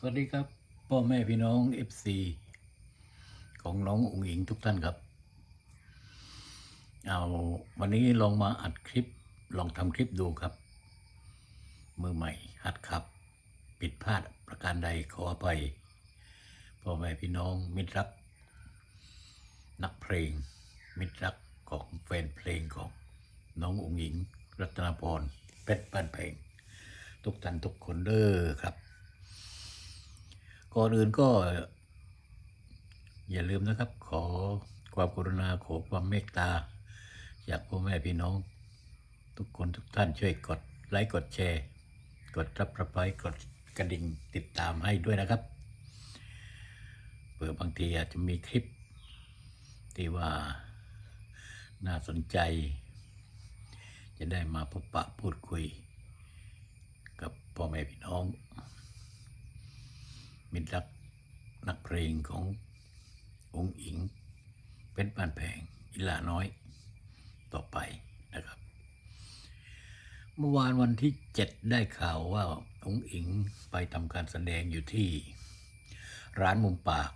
สวัสดีครับ พ่อแม่พี่น้อง FC ของน้ององค์หญิงทุกท่านครับ เอาวันนี้ลองมาอัดคลิปลองทำคลิปดูครับ มือใหม่หัดขับ ผิดพลาดประการใดขออภัยพ่อแม่พี่น้องมิตรรัก นักเพลง มิตรรักของแฟนเพลงของน้ององค์หญิง รัตนพรเพชรบ้านเพลง ทุกท่านทุกคนเด้อครับ ก่อนอื่นก็ อย่าลืมนะครับ ขอความกรุณาขอความเมตตาจากพ่อแม่พี่น้อง ทุกคนทุกท่านช่วยกดไลค์กดแชร์ กดรับประไยกดกระดิ่งติดตามให้ด้วยนะครับเผื่อบางทีอาจจะมีคลิป ที่ว่าน่าสนใจ จะได้มาพบปะพูดคุย กับพ่อแม่พี่น้อง มิตรรักนักเพลงขององค์อิง เป็นบ้านแพงอิลาน้อยต่อไปนะครับ เมื่อวานวันที่เจ็ดได้ข่าวว่าองค์อิงไปทำการแสดงอยู่ที่ ร้านมุมปาก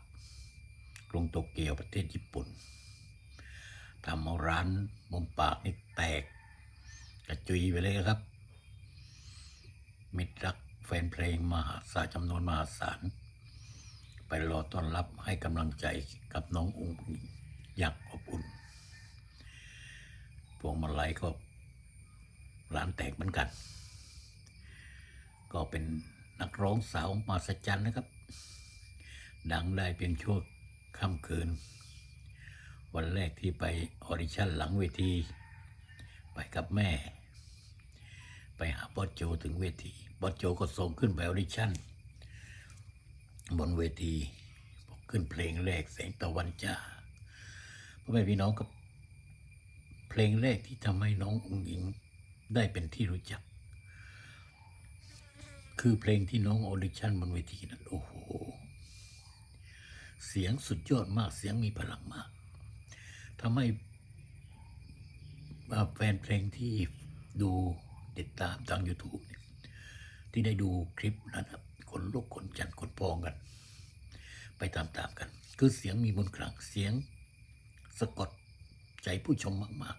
กรุงโตเกียวประเทศญี่ปุ่นทำเอาร้านมุมปากนี่แตก กระจุยไปเลยครับ มิตรรักแฟนเพลงมหาศาลจำนวนมหาศาล ไปรอต้อนรับให้กำลังใจกับน้องอุ้งอิงอย่างอบอุ่น พวงมาลัยก็ร้านแตกเหมือนกัน ก็เป็นนักร้องสาวมาสจันนะครับ ดังได้เพียงชั่วค่ำคืน วันแรกที่ไปออดิชั่นหลังเวที ไปกับแม่ ไปหาบอสโจถึงเวทีบอสโจก็ส่งขึ้นไปออดิชั่น บนเวที ผมขึ้นเพลงแรกแสงตะวันจ้าพ่อแม่พี่น้องกับเพลงแรกที่ทำให้น้ององค์หญิงได้เป็นที่รู้จัก คือเพลงที่น้องออดิชั่นบนเวทีนั้นโอ้โห เสียงสุดยอดมากเสียงมีพลังมากทำให้แฟนเพลงที่ดูติดตามทาง YouTube เนี่ยที่ได้ดูคลิปนะครับ คนลุกคนจันคนพองกัน ไปตามๆกัน คือเสียงมีมนต์ขลังเสียงสะกดใจผู้ชมมาก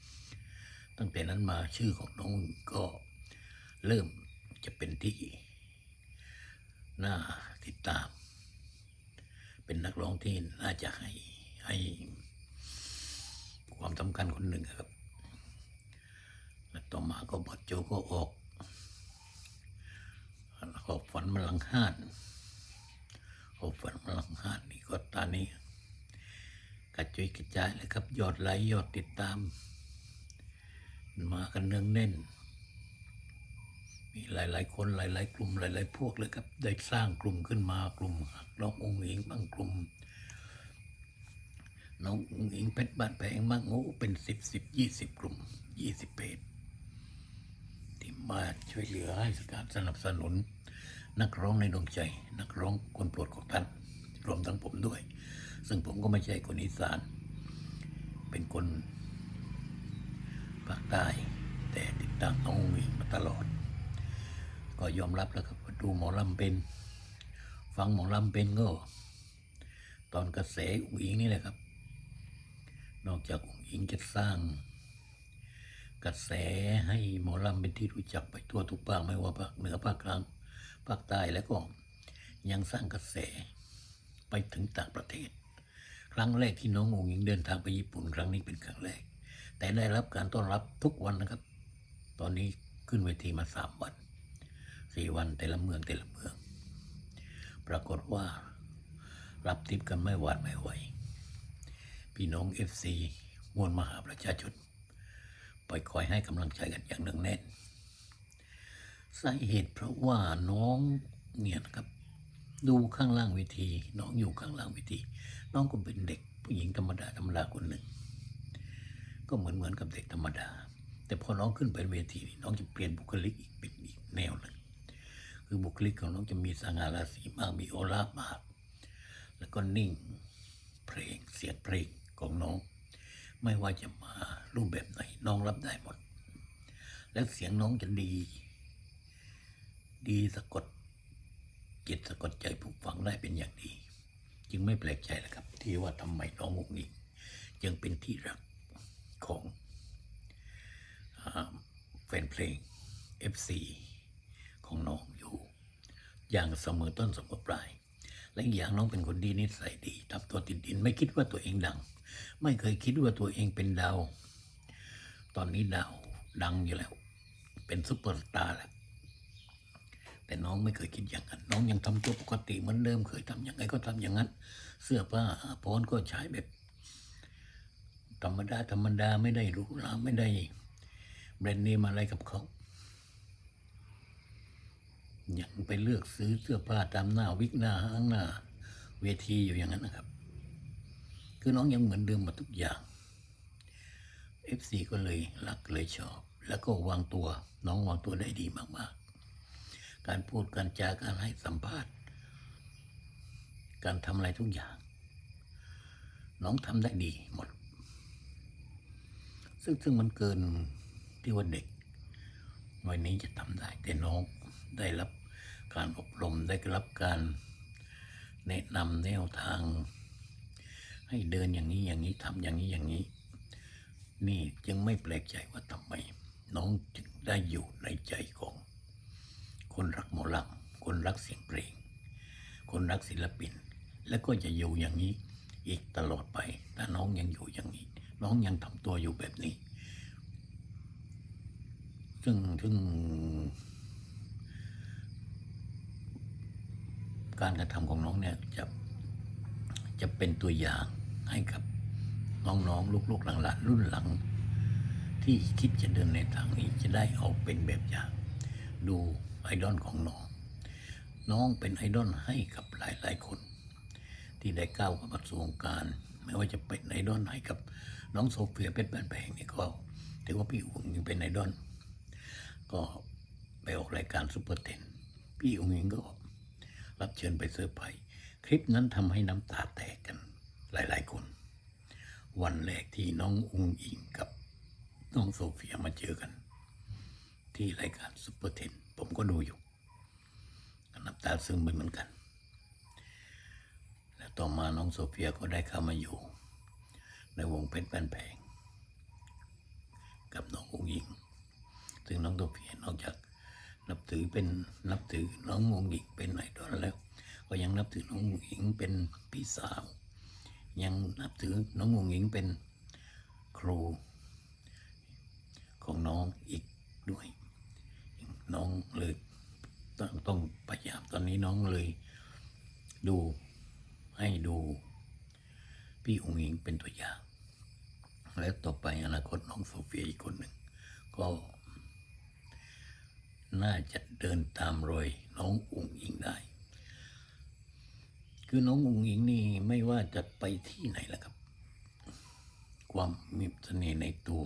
ๆ ตั้งแต่นั้นมาชื่อของน้องก็เริ่มจะเป็นที่น่าติดตาม เป็นนักร้องที่น่าจะให้ให้ความสำคัญคนหนึ่งครับ และต่อมาก็บอดโจก็ออก มลังห้านขอฝันมลังห้านนี่ก็ตอนนี้กระจุยกระจายเลยครับ ยอดไลค์ยอดติดตาม มากันเนืองแน่น มีหลาย ๆ คนหลาย ๆ กลุ่มหลาย ๆ พวกเลยครับ ได้สร้างกลุ่มขึ้นมากลุ่มน้ององค์หญิงบางกลุ่มน้ององค์หญิงเพชรบ้านแพงมากโอ้เป็นสิบสิบยี่สิบกลุ่มยี่สิบเพจที่มาช่วยเหลือให้การสนับสนุน นักร้องในดวงใจ นักร้องคนโปรดของท่านรวมทั้งผมด้วย ซึ่งผมก็ไม่ใช่คนอีสาน เป็นคนภาคใต้แต่ติดตามน้องมีมาตลอด ก็ยอมรับแล้วครับว่าดูหมอลำเป็น ฟังหมอลำเป็นก็ ตอนกระแสอุ้งอิงนี่แหละครับ นอกจากอุ้งอิงจะสร้างกระแสให้หมอลำเป็นที่รู้จักไปทั่วทุกภาคไม่ว่าภาคเหนือภาคกลาง ภาคใต้แล้วก็ยังสร้างกระแสไปถึงต่างประเทศ ครั้งแรกที่น้ององค์หญิงเดินทางไปญี่ปุ่น ครั้งนี้เป็นครั้งแรก แต่ได้รับการต้อนรับทุกวันนะครับ ตอนนี้ขึ้นเวทีมาสามวันสี่วันแต่ละเมืองแต่ละเมือง ปรากฏว่ารับทิปกันไม่หวาดไม่ไหว พี่น้องเอฟซีมวลมหาประชาชนไปคอยให้กำลังใจกันอย่างเนืองแน่น สาเหตุเพราะว่าน้องเนี่ยนะครับ ดูข้างล่างเวที น้องอยู่ข้างล่างเวที น้องก็เป็นเด็กผู้หญิงธรรมดาธรรมดาคนหนึ่ง ก็เหมือนเหมือนกับเด็กธรรมดา แต่พอน้องขึ้นไปเวทีนี่น้องจะเปลี่ยนบุคลิกอีกเป็นอีกแนวหนึ่งคือบุคลิกของน้องจะมีสง่าราศีมากมีออร่ามาก แล้วก็นิ่งเพลงเสียงเพลงของน้อง ไม่ว่าจะมารูปแบบไหนน้องรับได้หมด และเสียงน้องจะดี ดีสะกดจิตสะกดใจผู้ฟังได้เป็นอย่างดี จึงไม่แปลกใจแหละครับ ที่ว่าทำไมน้องมุกนี้ยังเป็นที่รักของแฟนเพลง FC ของน้องอยู่ อย่างเสมอต้นเสมอปลาย และอีกอย่างน้องเป็นคนดีนิสัยดีทำตัวติดดินไม่คิดว่าตัวเองดัง ไม่เคยคิดว่าตัวเองเป็นดาว ตอนนี้ดาวดังอยู่แล้ว เป็นซุปเปอร์สตาร์แล้ว แต่น้องไม่เคยคิดอย่างนั้น น้องยังทำตัวปกติเหมือนเดิมเคยทำยังไงก็ทำอย่างนั้น เสื้อผ้าอาภรก็ใช้แบบ ธรรมดาธรรมดาไม่ได้หรูหราไม่ได้แบรนด์เนมอะไรกับเขายังไปเลือกซื้อเสื้อผ้าตามหน้าวิกหน้าห้างหน้า เวทีอยู่อย่างนั้นนะครับ คือน้องยังเหมือนเดิมหมาทุกอย่าง FC ก็เลยรักเลยชอบ แล้วก็วางตัวน้องวางตัวได้ดีมากๆ การพูดการจาการให้สัมภาษณ์ การทำอะไรทุกอย่าง น้องทำได้ดีหมด ซึ่งซึ่งมันเกินที่ว่าเด็กวัยนี้จะทำได้แต่น้องได้รับการอบรมได้รับการแนะนำแนวทาง ให้เดินอย่างนี้อย่างนี้ทำอย่างนี้อย่างนี้ นี่จึงไม่แปลกใจว่าทำไม น้องจึงได้อยู่ในใจของ คนรักหมอลำคนรักเสียงเพลง คนรักศิลปิน และก็จะอยู่อย่างนี้อีกตลอดไปถ้าน้องยังอยู่อย่างนี้ น้องยังทำตัวอยู่แบบนี้ ซึ่งซึ่งการกระทำของน้องเนี่ยจะจะเป็นตัวอย่างให้กับน้องๆลูกๆหลานๆรุ่นหลัง ที่คิดจะเดินในทางนี้จะได้เอาเป็นแบบอย่างดู ไอดอลของน้อง น้องเป็นไอดอลให้กับหลาย ๆ คน ที่ได้ก้าวเข้ามาสู่วงการ ไม่ว่าจะเป็นไอดอลให้กับน้องโซเฟียเพชรแบนแพงนี่ก็ถือว่าพี่อุ้งยังเป็นไอดอลก็ไปออกรายการซูเปอร์เทนพี่อุ้งยิงก็รับเชิญไปเซอร์ไพรส์คลิปนั้นทำให้น้ำตาแตกกันหลาย ๆ คน วันแรกที่น้องอุ้งอิงกับน้องโซเฟียมาเจอกัน ที่รายการซูเปอร์เทน ผมก็ดูอยู่น้ำตาซึมไปเหมือนกัน แล้วต่อมาน้องโซเฟียก็ได้เข้ามาอยู่ ในวงเพชรแป้นแพง กับน้ององหญิง ซึ่งน้องโซเฟียนอกจากนับถือเป็นนับถือน้ององหญิงเป็นไอดอลแล้ว ก็ยังนับถือน้ององหญิงเป็นพี่สาว ยังนับถือน้ององหญิงเป็นครูของน้องอีกด้วย น้องเลยต้องต้องพยายามตอนนี้น้องเลย ดูให้ดู พี่องค์หญิงเป็นตัวอย่าง แล้วต่อไปอนาคตน้องโซเฟียอีกคนหนึ่ง ก็ น่าจะเดินตามรอยน้ององค์หญิงได้ คือน้ององค์หญิงนี่ไม่ว่าจะไปที่ไหนละครับ ความมีเสน่ห์ในตัว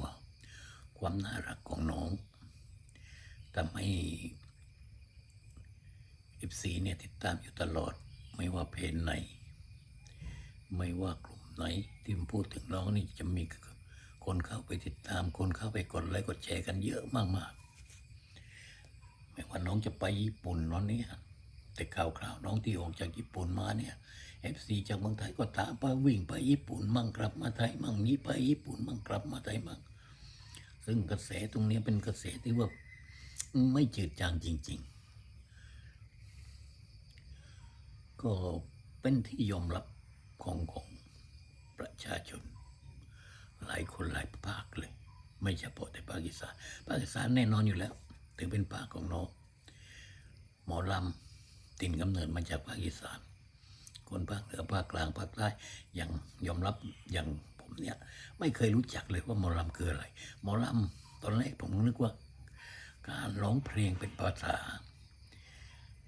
ความน่ารักของน้อง ทำให้เอฟซีเนี่ยติดตามอยู่ตลอด ไม่ว่าเพจไหน ไม่ว่ากลุ่มไหนที่พูดถึงน้องนี่จะมีคนเข้าไปติดตาม คนเข้าไปกดไลค์กดแชร์กันเยอะมากๆไม่ว่าน้องจะไปญี่ปุ่นตอนนี้แต่ข่าวคราวน้องที่ออกจากญี่ปุ่นมาเนี่ยเอฟซีจากเมืองไทยก็ตามไปวิ่งไปญี่ปุ่นมั่งกลับมาไทยมั่งนี้ไปญี่ปุ่นมั่งกลับมาไทยมั่งซึ่งกระแสตรงนี้เป็นกระแสที่ว่า ไม่จืดจางจริง ๆ ก็เป็นที่ยอมรับของของประชาชน หลายคนหลายภาคเลย ไม่เฉพาะแต่ปากีสถานปากีสถานแน่นอนอยู่แล้ว ถึงเป็นภาคของน้องหมอลำตินกำเนิดมาจากปากีสถาน คนภาคเหนือภาคกลางภาคใต้อย่างยอมรับอย่างผมเนี่ย ไม่เคยรู้จักเลยว่าหมอลำคืออะไร หมอลำตอนแรกผมนึกว่า การร้องเพลงเป็นภาษา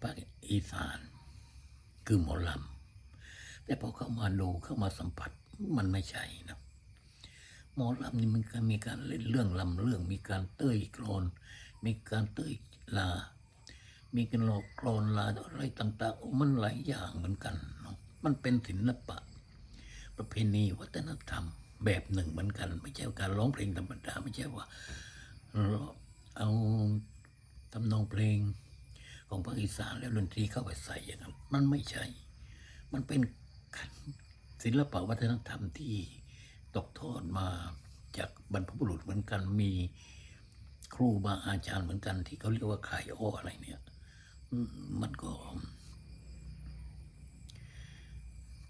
ภาคอีสาน คือหมอลำแต่พอเข้ามาดูเข้ามาสัมผัสมันไม่ใช่นะหมอลำนี่มันก็มีการเล่นเรื่องลำเรื่อง มีการเต้ยกรอน มีการเต้ยลา มีการหลอกกรอนลาอะไรต่างๆมันหลายอย่างเหมือนกันเนาะมันเป็นศิลปะ ประเพณีวัฒนธรรมแบบหนึ่งเหมือนกัน ไม่ใช่การร้องเพลงธรรมดาไม่ใช่ว่า เราเอาทำนองเพลงของภาคอีสานแล้วดนตรีเข้าไปใส่อย่างนั้นมันไม่ใช่ มันเป็นศิลปะวัฒนธรรมที่ตกทอดมาจากบรรพบุรุษเหมือนกันมีครูบาอาจารย์เหมือนกัน ที่เขาเรียกว่าขายอ้ออะไรเนี่ยมันก็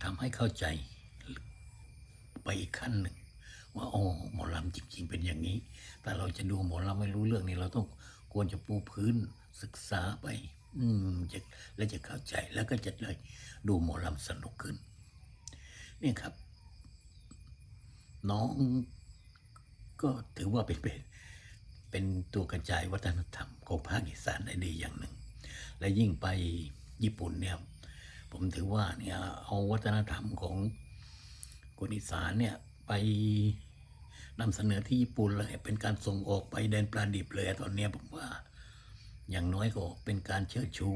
ทำให้เข้าใจไปอีกขั้นหนึ่ง ว่าอ๋อหมอลำจริง ๆ เป็นอย่างนี้ แต่เราจะดูหมอลำไม่รู้เรื่องนี้เราต้องควรจะปูพื้นศึกษาไป อืมจะแล้วจะเข้าใจแล้วก็จะเลย ดูหมอลำสนุกขึ้น นี่ครับ น้องก็ถือว่าเป็นเป็นเป็นตัวกระจายวัฒนธรรมของภาคอีสานได้ดีอย่างหนึ่ง และยิ่งไปญี่ปุ่นเนี่ยผมถือว่าเนี่ยเอาวัฒนธรรมของคนอีสานเนี่ยไป นำเสนอที่ญี่ปุ่นเลยเป็นการส่งออกไปแดนปลาดิบเลยตอนนี้ผมว่า อย่างน้อยก็เป็นการเชิดชู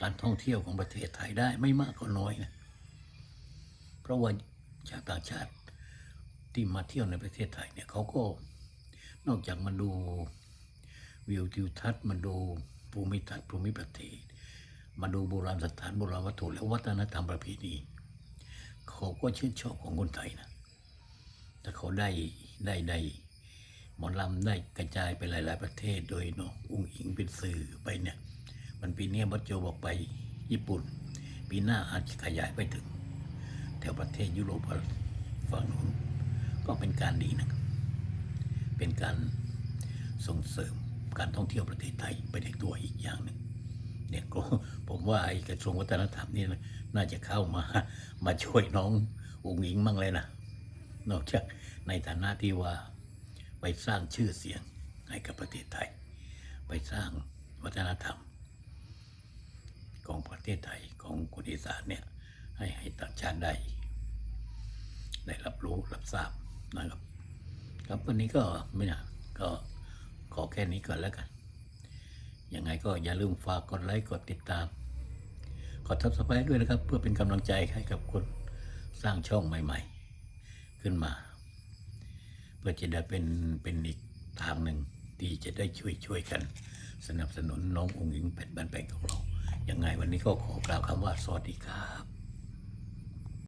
การท่องเที่ยวของประเทศไทยได้ไม่มากก็น้อยนะเพราะว่าชาวต่างชาติที่มาเที่ยวในประเทศไทยเนี่ยเขาก็นอกจากมาดูวิวทิวทัศน์มาดูภูมิทัศน์ภูมิประเทศ มาดูโบราณสถานโบราณวัตถุและวัฒนธรรมประเพณีเขาก็ชื่นชอบของคนไทยนะ แต่เขาได้ได้ได้หมอลำได้กระจายไปหลาย ๆ ประเทศ โดยน้องอุ้งอิงเป็นสื่อไปเนี่ย มันปีเนี้ยบัตโจบอกไปญี่ปุ่น ปีหน้าอาจจะขยายไปถึง แถวประเทศยุโรปฝั่งนู้นก็เป็นการดีนะครับเป็นการส่งเสริมการท่องเที่ยวประเทศไทยไปในตัวอีกอย่างหนึ่งเนี่ยก็ผมว่าไอ้กระทรวงวัฒนธรรมนี่น่าจะเข้ามามาช่วยน้องอุ๋งอิงมั่งเลยนะ นอกจากในฐานะที่ว่าไปสร้างชื่อเสียงให้กับประเทศไทย ไปสร้างวัฒนธรรม ของประเทศไทยของคนอีสานเนี่ยให้ให้ต่างชาติได้ได้รับรู้รับทราบนะครับ ครับวันนี้ก็ไม่นะก็ขอแค่นี้ก่อนแล้วกันยังไงก็อย่าลืมฝากกดไลค์กดติดตาม กดทับสไครต์ด้วยนะครับ เพื่อเป็นกำลังใจให้กับคนสร้างช่องใหม่ ๆ ขึ้นมา เพื่อจะได้เป็นเป็นอีกทางหนึ่งที่จะได้ช่วยช่วยกัน สนับสนุนน้ององค์หญิงเพชรบันแปงของเรา ยังไงวันนี้ก็ขอกล่าวคำว่าสวัสดีครับ